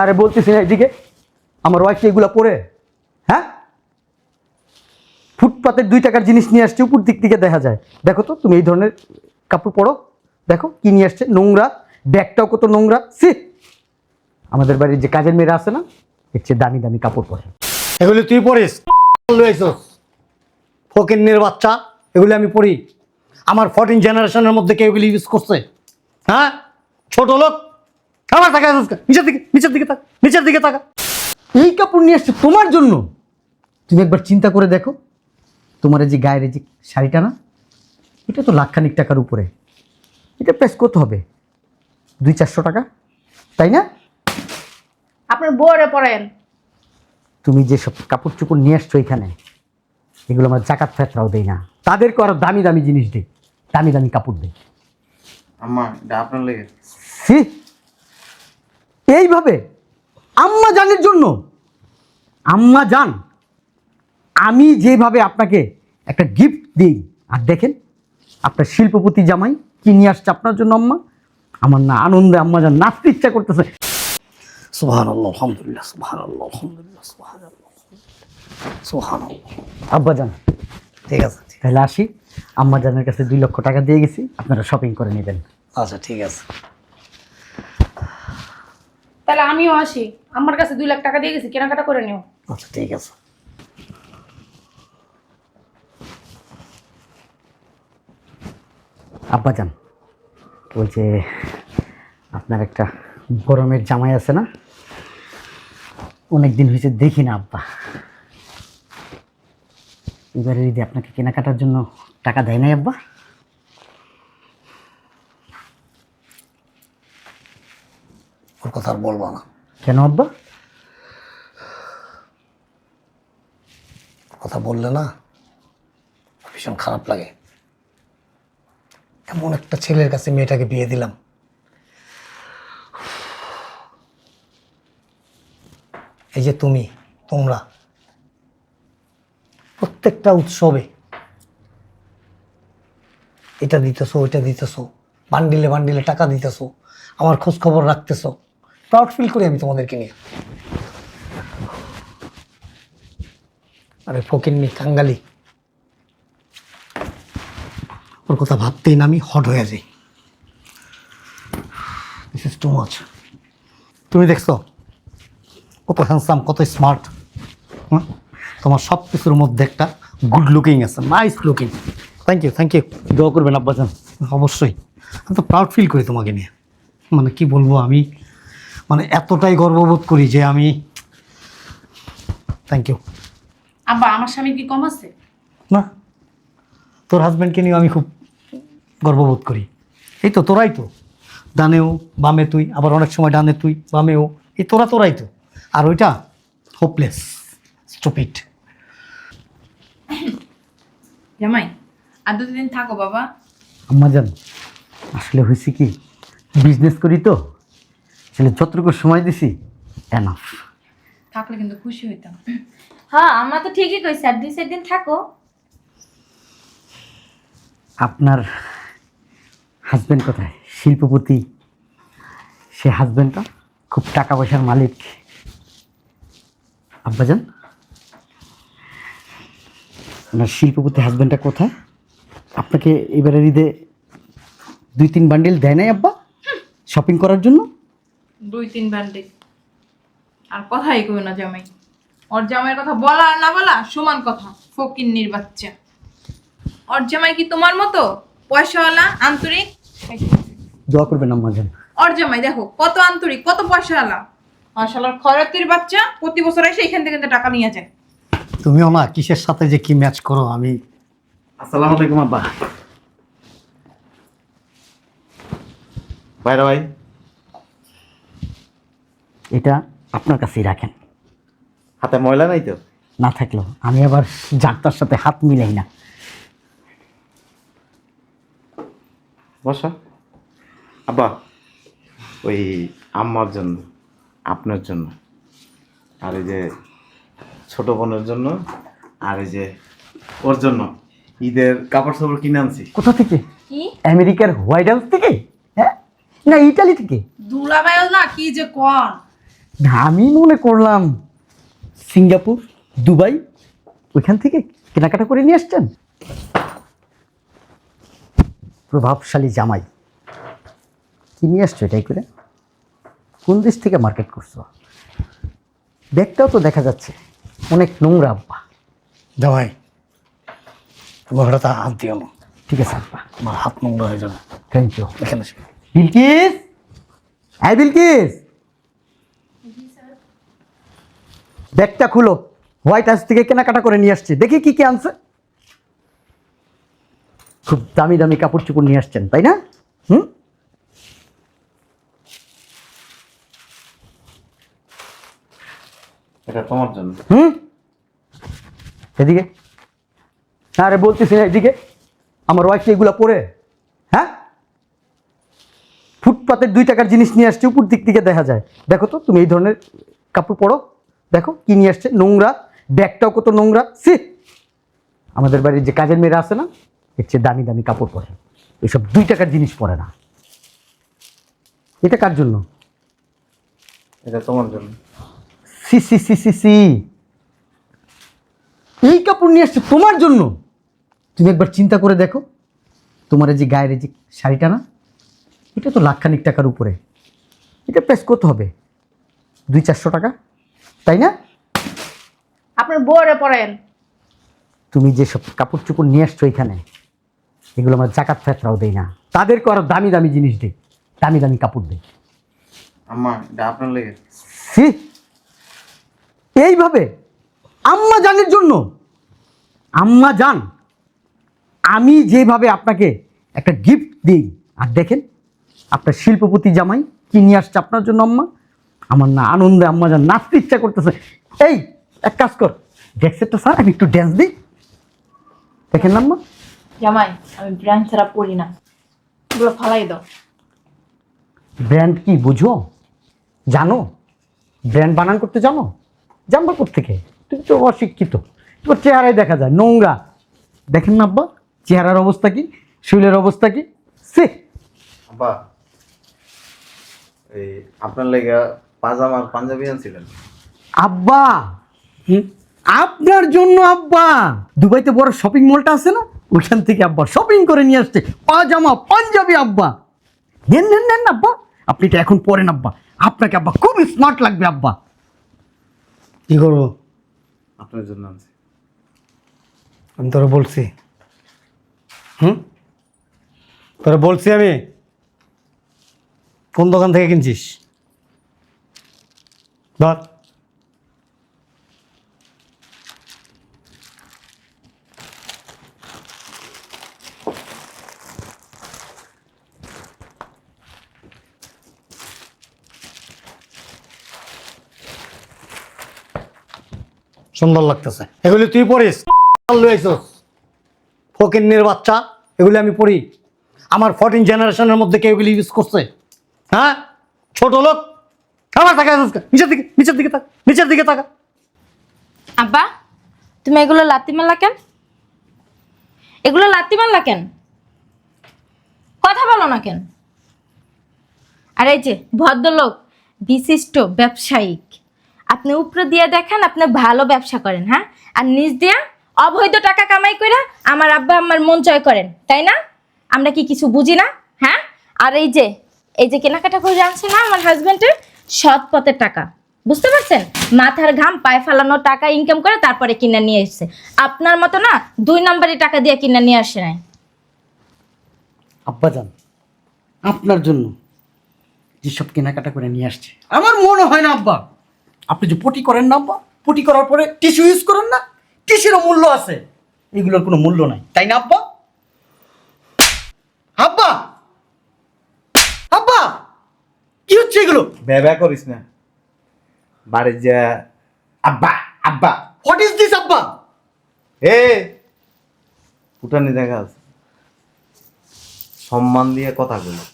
আরে বলতেছি না এদিকে। আমার ওয়াইফ এগুলো পরে হ্যাঁ? ফুটপাতের দুই টাকার জিনিস নিয়ে আসছে, উপর দিক থেকে দেখা যায়। দেখো তো, তুমি এই ধরনের কাপড় পরো, দেখো কি নিয়ে আসছে, নোংরা, ব্যাগটাও কত নোংরা সি আমাদের বাড়ির যে কাজের মেয়েরা আছে না, এর দামি দামি কাপড় পরে। এগুলো তুই পড়িস লইছস ফকিন্নির বাচ্চা, এগুলি আমি পড়ি আমার ফোরটিন জেনারেশনের মধ্যে কেউ এগুলি ইউজ করছে। হ্যাঁ? ছোট লোক আমার টাকা নিচের দিকে নিচের দিকে থাক নিচের দিকে থাকা এই কাপড় নিয়ে আসছে তোমার জন্য। তুমি একবার চিন্তা করে দেখো। তোমার এই যে গায়ের এই যে শাড়িটা না এটা তো লাখখানিক টাকার উপরে। এটা প্রাইস কত হবে? দুই চারশো টাকা তাই না? আপনার বউরে পড়েন তুমি যে সব কাপড় চোপড় নিয়ে আসছো এখানে এগুলো আমরা জাকাত ফেতরাও দেই না। তাদেরকে আরও দামি দামি জিনিস দিই দামি দামি কাপড় দিই আমার আপনার লেগে। এইভাবে আম্মা জানের জন্য। আম্মা জান আমি যেভাবে আপনাকে একটা গিফট দিই আর দেখেন আপনার শিল্পপতি জামাই কি নিয়ে আসছে আপনার জন্য আম্মা? আমার না আনন্দে আম্মা যান নাচতে ইচ্ছা করতেছে। সুহান আল্লাহ আলহামদুলিল্লাহ সুহান আল্লাহ আলহামদুলিল্লাহ সুহান আল্লাহ সুহান আব্বা জান ঠিক আছে তাহলে আসি। আম্মা জানের কাছে দুই লক্ষ টাকা দিয়ে গেছি আপনারা শপিং করে নেবেন। আচ্ছা ঠিক আছে। তাহলে আমিও আসি। আমার কাছে দুই লাখ টাকা দিয়ে গেছি, কেনাকাটা করে নিও। আচ্ছা ঠিক আছে। আব্বা যান ওই যে আপনার একটা গরমের জামাই আছে না? অনেক দিন হয়েছে দেখি না আব্বা। এবারে যদি আপনাকে কেনাকাটার জন্য টাকা দেয় নাই আব্বা? ওর কথা আর বলব না। কেন আব্বা? কথা বললে না ভীষণ খারাপ লাগে। এমন একটা ছেলের কাছে মেয়েটাকে বিয়ে দিলাম। এই যে তুমি তোমরা প্রত্যেকটা উৎসবে এটা দিতেছো ওইটা দিতেছো বান্ডিলে বান্ডিলে টাকা দিতেছো আমার খোঁজ খবর রাখতেছো। প্রাউড ফিল করি আমি তোমাদেরকে নিয়ে। আরে ফকিন্নি, কাঙ্গালি। ওর কথা ভাবতেই না আমি হট হয়ে যাই। দিস ইজ টু মাচ তুমি দেখছ? কত হ্যান্ডসাম কত স্মার্ট তোমার সব কিছুর মধ্যে একটা গুড লুকিং আছে nice looking thank you thank you দোয়া করবেন আব্বা যান অবশ্যই। আমি তো প্রাউড ফিল করি তোমাকে নিয়ে। মানে কি বলব আমি? মানে এতটাই গর্ববোধ করি যে আমি থ্যাংক ইউ আব্বা আমার স্বামী কি কম আছে? না। তোর হাজব্যান্ডকে নিয়ে আমি খুব গর্ববোধ করি। এই তো তোরাই তো। ডানেও বামে তুই আবার অনেক সময় ডানে তুই বামেও। এই তোরা তোরাই তো। আর ওইটা হোপলেস স্টুপিড জামাই আর দু দিন থাকো বাবা। আম্মা জান আসলে হয়েছে কি? বিজনেস করি তো। আসলে যতটুকু সময় দিছি এনাফ থাকলে কিন্তু খুশি হইতাম। হ্যাঁ আমরা তো ঠিকই কইছি আর দুই চার দিন থাকো। আপনার হাজব্যান্ড কোথায়? শিল্পপতি। সে হাজব্যান্ডটা খুব টাকা পয়সার মালিক। আব্বাজান? আপনার শিল্পপতি হাজব্যান্ডটা কোথায়? আপনাকে এবারে ঈদে দুই তিন বান্ডিল দেয় নাই আব্বা? শপিং করার জন্য? দুই তিন বান্ডে আর কথাই কই না জামাই। ওর জামাইয়ের কথা বলা আর না বলা সমান কথা ফকিন্নির বাচ্চা। ওর জামাই কি তোমার মতো? পয়সাওয়ালা আন্তরিক? দোয়া করবেন আম্মাজান ওর জামাই দেখো কত আন্তরিক কত পয়সাওয়ালা। মাশাআল্লাহ খয়রাতির বাচ্চা প্রতি বছর এসে এখান থেকে টাকা নিয়ে যায়। তুমিও না কিসের সাথে যে কি ম্যাচ করো আমি আসসালামু আলাইকুম আব্বা। ভাইরা ভাই। এটা আপনার কাছেই রাখেন। হাতে ময়লা নাই তো? না থাকলেও আমি আবার যাত্রার সাথে হাত মিলাই না। বসো। আব্বা ওই আম্মার জন্য আপনার জন্য আর এই যে ছোট বোনের জন্য আর এই যে ওর জন্য ঈদের কাপড় সাপড় কিনে আনছি। কোথা থেকে? কি? আমেরিকার হোয়াইট হাউস থেকে? হ্যাঁ? না ইটালি থেকে? দুলাভাইও না কি যে কর। আমি মনে করলাম সিঙ্গাপুর দুবাই ওইখান থেকে কেনাকাটা করে নিয়ে আসছেন। প্রভাবশালী জামাই। কি নিয়ে আসছো এটাই করে? কোন দেশ থেকে মার্কেট করছ? ব্যাগটাও তো দেখা যাচ্ছে অনেক নোংরা আব্বা। জামাই তোমার হঠাৎ হাত দিও না। ঠিক আছে আব্বা। আমার হাত নোংরা হয়ে যাবে। থ্যাংক ইউ এখানে। বিলকিস! হ্যাঁ বিলকিস! ব্যাগটা খুলো। হোয়াইট হাউস থেকে কেনাকাটা করে নিয়ে আসছে। দেখি কি কি আনছে। খুব দামি দামি কাপড় চোপড় নিয়ে আসছেন তাই না? হুম? এটা তোমার জন্য। হুম? এদিকে। আরে বলতেছি না এদিকে। আমার ওয়াইফ এগুলো পরে। হ্যাঁ? ফুটপাতের দুই টাকার জিনিস নিয়ে আসছে উপর দিক থেকে দেখা যায়। দেখো তো তুমি এই ধরনের কাপড় পরো। দেখো কি নিয়ে আসছে? নোংরা ব্যাগটাও কত নোংরা সি আমাদের বাড়ির যে কাজের মেয়েরা আছে না এর চেয়ে দামি দামি কাপড় পরে। এসব দুই টাকার জিনিস পরে না। এটা কার জন্য? এটা তোমার জন্য। See see see see see এই কাপড় নিয়ে আসছে তোমার জন্য! তুমি একবার চিন্তা করে দেখো তোমার এই যে গায়ের যে শাড়িটা না এটা তো লাখখানিক টাকার উপরে। এটা প্রাইস কত হবে? দুই চারশো টাকা? তাই না? আপনার বউরে পড়েন তুমি যেসব কাপড় চোপড় নিয়ে আসছো এখানে এগুলো আমার জাকাত ফেতরাও দেই না। তাদেরকে আরও দামি দামি জিনিস দেই দামি দামি কাপড় দেই আম্মা এটা আপনার লেগে। সি এইভাবে আম্মা জানের জন্য আম্মা জান আমি যেভাবে আপনাকে একটা গিফট দিই। আর দেখেন আপনার শিল্পপতি জামাই কি নিয়ে আসছে আপনার জন্য আম্মা? আমার না আনন্দে আম্মা যান নাচতে ইচ্ছা করতেছে। এই এক কাজ কর। ডেক্সেটটা স্যার আমি একটু ড্যান্স দিই। দেখেন না আম্মা? জামাই আমি ব্র্যান্ড ছাড়া পড়ি না। এগুলো ফালাই দাও। ব্র্যান্ড কি বুঝো? জানো? ব্র্যান্ড বানান করতে জানো? জানব থেকে তুমি তো অশিক্ষিত। তোমার চেহারায় দেখা যায় নোংরা। দেখেন না আব্বা চেহারার অবস্থা কি? শরীরের অবস্থা কি? সে আব্বা এই আপনার লেগে পাজামা আর পাঞ্জাবি আনছিলেন। আব্বা! হুম, আপনার জন্য আব্বা! দুবাইতে বড় শপিং মলটা আছে না? ওইখান থেকে আব্বা শপিং করে নিয়ে আসছে। পাজামা পাঞ্জাবি আব্বা! নেন নেন নেন আব্বা! আপনি এটা এখন পরেন আব্বা। আপনাকে আব্বা খুব স্মার্ট লাগবে আব্বা। কি করব? আপনার জন্য আনছি। আমি তোরা বলছি। হুম? তোরা বলছি আমি। কোন দোকান থেকে কিনছিস? ধর সুন্দর লাগতেছে। এগুলি তুই পড়িস? ফকিন্নির বাচ্চা এগুলি আমি পড়ি। আমার ফোরটিন জেনারেশনের মধ্যে কেউ এগুলি ইউজ করছে। হ্যাঁ? ছোট লোক আমার টাকা নিচের দিকে নিচের দিকে তাকা নিচের দিকে তাকা আব্বা, তুমি এগুলো লাত্তি মারলা কেন? এগুলো লাত্তি মারলা কেন? কথা বলো না কেন? আর এই যে ভদ্রলোক, বিশিষ্ট ব্যবসায়িক, আপনি উপরে দিয়ে দেখেন, আপনি ভালো ব্যবসা করেন হ্যাঁ? আর নিচ দিয়া অবৈধ টাকা কামাই করে আমার আব্বা আমার মন জয় করেন, তাই না? আমরা কি কিছু বুঝি না হ্যাঁ? আর এই যে এই যে কেনাকাটা করে আনছে না আমার হাজবেন্ডের সৎ পথের টাকা। বুঝতে পারছেন? মাথার ঘাম, পায়ে ফেলানো টাকা ইনকাম করে তারপরে কিনে নিয়ে এসছে। আপনার মতো না, দুই নম্বরই টাকা দিয়ে কিনে নিয়ে আসে নাই। আব্বাজান, আপনার জন্য যেসব কেনাকাটা করে নিয়ে আসছে, আমার মনে হয় না আব্বা। আপনি যে পটি করেন না আব্বা, পটি করার পরে টিস্যু ইউজ করেন না টিস্যুরও মূল্য আছে। এগুলোর কোনো মূল্য নাই, তাই না আব্বা? আব্বা কি ব্যবহার করিস না। বাড়ির যা আব্বা আব্বা। হোয়াট ইজ দিস আব্বা? এ উঠানি দেখা আছে। সম্মান দিয়ে কথা বলি।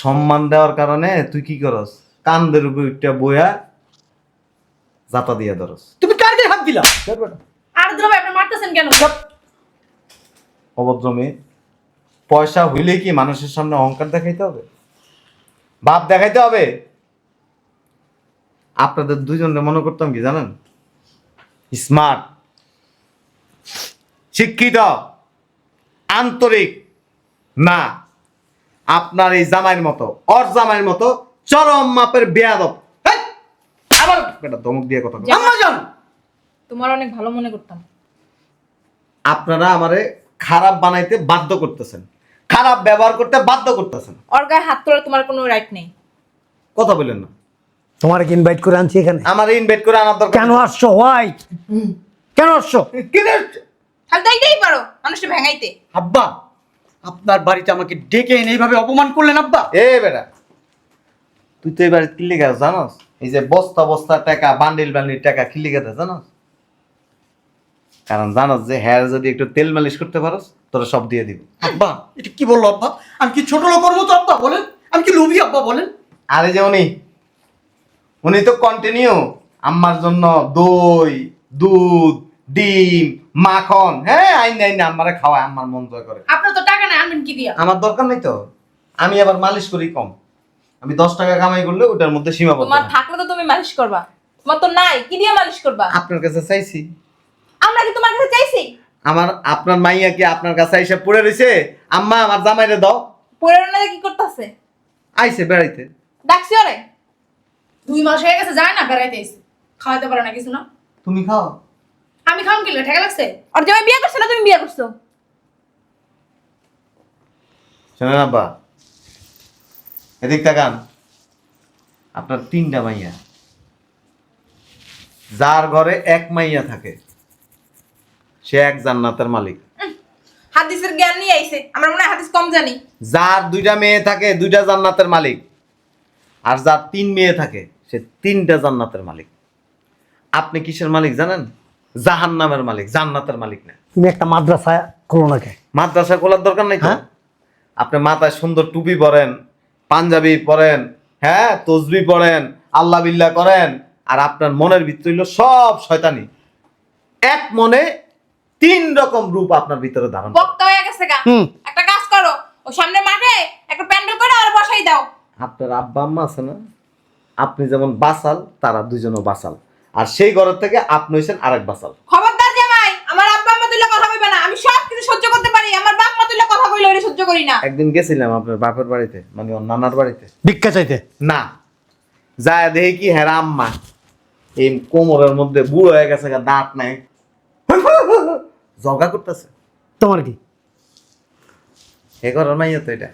সম্মান দেওয়ার কারণে তুই কি করস? কান্দের উপর একটা বইয়া জাতা দিয়ে ধরস। তুমি কার গায়ে হাত দিলা? আর দ্রব্য আপনি মারতেছেন কেন? অভদ্র মেয়ে। পয়সা হইলে কি মানুষের সামনে অহংকার দেখাইতে হবে? ভাব দেখাইতে হবে। আপনাদের দুজনে মনে করতাম কি জানেন? স্মার্ট শিক্ষিত আন্তরিক না আপনার এই জামাইয়ের মতো অর জামাইয়ের মতো চরম মাপের বেয়াদব! আবার বেটা ধমক দিয়ে কথা বলে। যা- আম্মা জান তোমার অনেক ভালো মনে করতাম। আপনারা আমারে খারাপ বানাইতে বাধ্য করতেছেন। খারাপ ব্যবহার করতে বাধ্য করতেছেন। ওর গায়ে হাত তোলার তোমার কোনো রাইট নেই। কথা বলেন না। তোমার কি ইনভাইট করে আনছি এখানে? আমার ইনভাইট করে আনার দরকার কেন আসছো? হোয়াই কেন আসছো? কেন তাহলে এইটাই পারো মানুষটা ভেঙাইতে। আব্বা আপনার বাড়িতে আমাকে ডেকে এনে এইভাবে অপমান করলেন আব্বা? এ বেটা তুই তো এবার কিল্লি গেছ জানোস? এই যে বস্তা বস্তা টাকা বান্ডিল বান্ডিল টাকা কিল্লি গেছে জানোস? কারণ জানো যে হ্যার যদি একটু তেল মালিশ করতে পারোস তোরা সব দিয়ে দিব। আব্বা এটা কি বলল আব্বা? আমি কি ছোট লোক করব তো আব্বা বলেন? আমি কি লোভী আব্বা বলেন? আরে যে উনি উনি তো কন্টিনিউ আম্মার জন্য দই দুধ ডিম মাখন হ্যাঁ আইন আইন আম্মারে খাওয়ায় আম্মার মন জয় করে। আপনার তো টাকা নাই আনবেন কি দিয়া? আমার দরকার নাই তো। আমি আবার মালিশ করি কম। আমি দশ টাকা কামাই করলে ওটার মধ্যে সীমাবদ্ধ। তোমার না। থাকলে তো তুমি মালিশ করবা। তোমার তো নাই কি দিয়ে মালিশ করবা? আপনার কাছে চাইছি আমরা কি তোমার কাছে চাইছি আমার আপনার মাইয়া কি আপনার কাছে এসে পড়ে রয়েছে আম্মা আমার জামাইরে দাও। পড়ে না কি করতেছে? আইছে বেড়াইতে। ডাকছি ওরে। দুই মাস হয়ে গেছে যায় না বেড়াইতে এসে খাওয়াতে পারে না কিছু না। তুমি খাও। আমি খাম কিনলে ঠেকা লাগছে? আর জামাই বিয়ে করছে না তুমি বিয়ে করছ? শোনেন আব্বা। এদিক তাকান। আপনার তিনটা মাইয়া। যার ঘরে এক মাইয়া থাকে। সে এক জান্নাতের মালিক। হাদিসের জ্ঞান নিয়ে আইছে। আমরা মনে হয় হাদিস কম জানি। যার দুইটা মেয়ে থাকে দুইটা জান্নাতের মালিক। আর যার তিন মেয়ে থাকে সে তিনটা জান্নাতের মালিক। আপনি কিসের মালিক জানেন? জাহান্নামের মালিক জান্নাতের মালিক না। তুমি একটা মাদ্রাসা খোলো না কে মাদ্রাসা খোলার দরকার নেই হ্যাঁ? আপনি মাথায় সুন্দর টুপি পরেন পাঞ্জাবি পরেন হ্যাঁ তসবি পরেন আল্লাহ বিল্লাহ করেন আর আপনার মনের ভিতরে হইল সব শয়তানি। এক মনে তিন রকম রূপ আপনার ভিতরে ধারণ করে। বক্তা হয়ে গেছে গা। হুম। একটা কাজ করো ও সামনে মাঠে একটা প্যান্ডেল করে আর বসাই দাও। আপনার আব্বা আম্মা আছে না? আপনি যেমন বাসাল তারা দুজনও বাসাল। আর সেই ঘরের থেকে আপনি হয়েছেন আরেক বাসাল। খবরদার জামাই আমার আব্বা আম্মা তুইলে কথা কইবে না। আমি সব কিছু সহ্য করতে পারি আমার বাপ মা তুইলে কথা কইলে ওরে সহ্য করি না। একদিন গেছিলাম আপনার বাপের বাড়িতে মানে ওর নানার বাড়িতে। ভিক্ষা চাইতে? না। যায় দেখি কি হ্যাঁ আম্মা। এই কোমরের মধ্যে বুড়ো হয়ে গেছে গা, দাঁত নাই। জগা করতেছে। তোমার কি? মাইয়া তো এটা।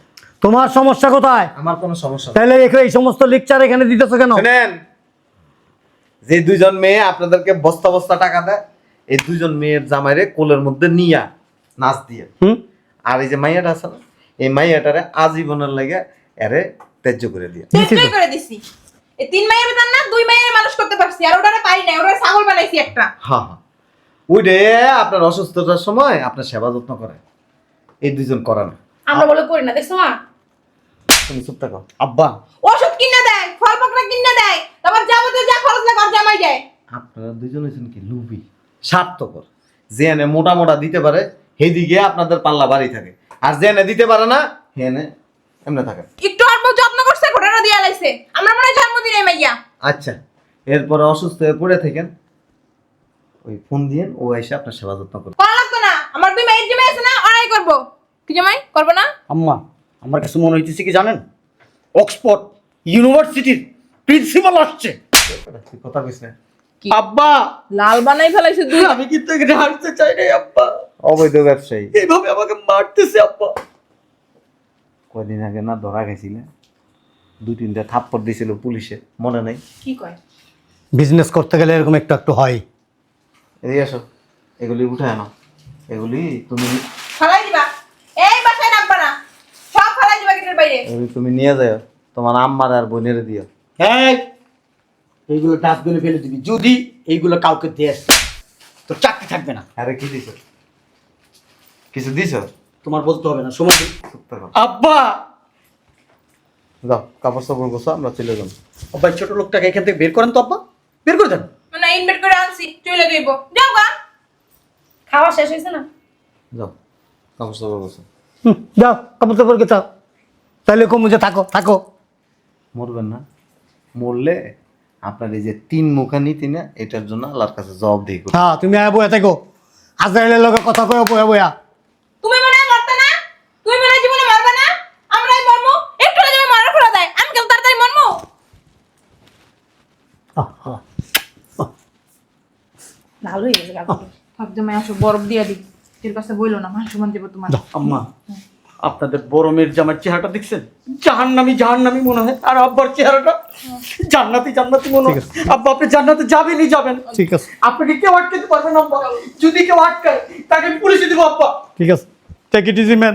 তোমার সমস্যা কোথায়? আমার কোনো সমস্যা তাহলে রেখে এই সমস্ত লেকচার এখানে দিতেছো কেন? শুনেন যে দুইজন মেয়ে আপনাদেরকে বস্তা বস্তা টাকা দেয় এই দুইজন মেয়ের জামাইরে কোলের মধ্যে নিয়া নাচ দিয়ে। আর এই যে মাইয়াটা আছে না এই মাইয়াটারে আজীবনের লাগে এরে ত্যায্য করে দিয়ে। করে দিছি। এই তিন মাইয়ের বেতন না দুই মাইয়ের মানুষ করতে পারছি আর ওটারে পারি না ওটারে ছাগল বানাইছি একটা। হ্যাঁ হ্যাঁ। ওই রে আপনার অসুস্থতার সময় আপনার সেবা যত্ন করে। এই দুইজন করে না আমরা বলে করি না দেখছ মা? তুমি চুপ থাকো। আব্বা। ওষুধ কিনে দেয় ফল পাকড়া কিনে দেয় তারপর যাবতীয় যা খরচ লাগে ওর জামাই দেয়। আপনারা দুজন হচ্ছেন কি লুবি স্বার্থপর। যে এনে মোটা মোটা দিতে পারে সেদিকে আপনাদের পাল্লা বাড়ি থাকে। আর যে এনে দিতে পারে না হে এনে এমনি থাকে। একটু অল্প যত্ন করছে ঘটনা দিয়ে লাইছে। আমরা মনে হয় জন্মদিনে মাইয়া। আচ্ছা এরপরে অসুস্থ হয়ে পড়ে থাকেন ওই ফোন দিয়ে ও এসে আপনার সেবা যত্ন করবে। করা লাগতো না। আমার দুই মাইয়ের জামাই আছে না? ওরাই করব। কি জামাই? করব না? আম্মা আমার কাছে মনে হইতেছে কি জানেন? অক্সফোর্ড ইউনিভার্সিটির প্রিন্সিপাল আসছে। কথা কইস না আব্বা! লাল বানাই ফেলাইছে দুই আমি কিন্তু এখানে হারতে চাই নাই আব্বা। অবৈধ ব্যবসায়ী। এইভাবে আমাকে মারতেছে আব্বা। কদিন আগে না ধরা গেছিলে দুই তিনটা থাপ্পড় দিয়েছিল পুলিশে মনে নেই? কি কয়? বিজনেস করতে গেলে এরকম একটু একটু হয়। এদিকে আসো। এগুলি উঠে আনো এগুলি তুমি ফালাই দিবা। এই বাসায় রাখবা না। সব ফালাই দিবা গেটের বাইরে। এগুলি তুমি নিয়ে যাও। তোমার আম্মার আর বোনের দিও। এই! এইগুলো ডাস্টবিনে ফেলে দিবি। যদি এইগুলো কাউকে দেস তো চাকরি থাকবে না। আরে কি দিছ? কিছু দিছ? তোমার বলতে হবে না সময় আব্বা! যাও কাপড় চাপড় গোছো আমরা চলে যাব। আব্বা ছোট লোকটাকে এখান থেকে বের করেন তো আব্বা। বের করে দেন। ইনভাইট করে আনছি চলে যাইব। যাও গা। খাওয়া শেষ হয়েছে না? যাও কাপড় চাপড় গোছো। যাও কাপড় চাপড় কে চাও তাহলে কমু যে থাকো থাকো। মরবেন না। মরলে আপনার এই যে তিন মুখা নীতি না এটার জন্য আল্লাহর কাছে জবাব করি হ্যাঁ তুমি আয়া বয়া থেকো। আজরাইলের লগে কথা কয়ে বয়া বয়া। তুমি মনে হয় মরতে না? তুমি মনে হয় জীবনে মারবে না? আমরাই মরমু একটু যাবে মারা ফেলা দেয়। আমি কেন তাড়াতাড়ি মরমু? ভালো হয়ে গেছে থাক জামাই আসো বরফ দিয়া দিই এর কাছে বইলো না মান সমান দেবো তোমার আম্মা। আপনাদের বড় মেয়ের জামার চেহারাটা দেখছেন? জাহান্নামি জাহান্নামি মনে হয়। আর আব্বার চেহারাটা? জান্নাতি জান্নাতি মনে হয়। আব্বা আপনি জান্নাতে যাবেনই যাবেন। ঠিক আছে। আপনাকে কেউ আটকাতে পারবে না আব্বা। যদি কেউ আটকায় তাকে আমি পুলিশে দেবো আব্বা। ঠিক আছে। Take it easy man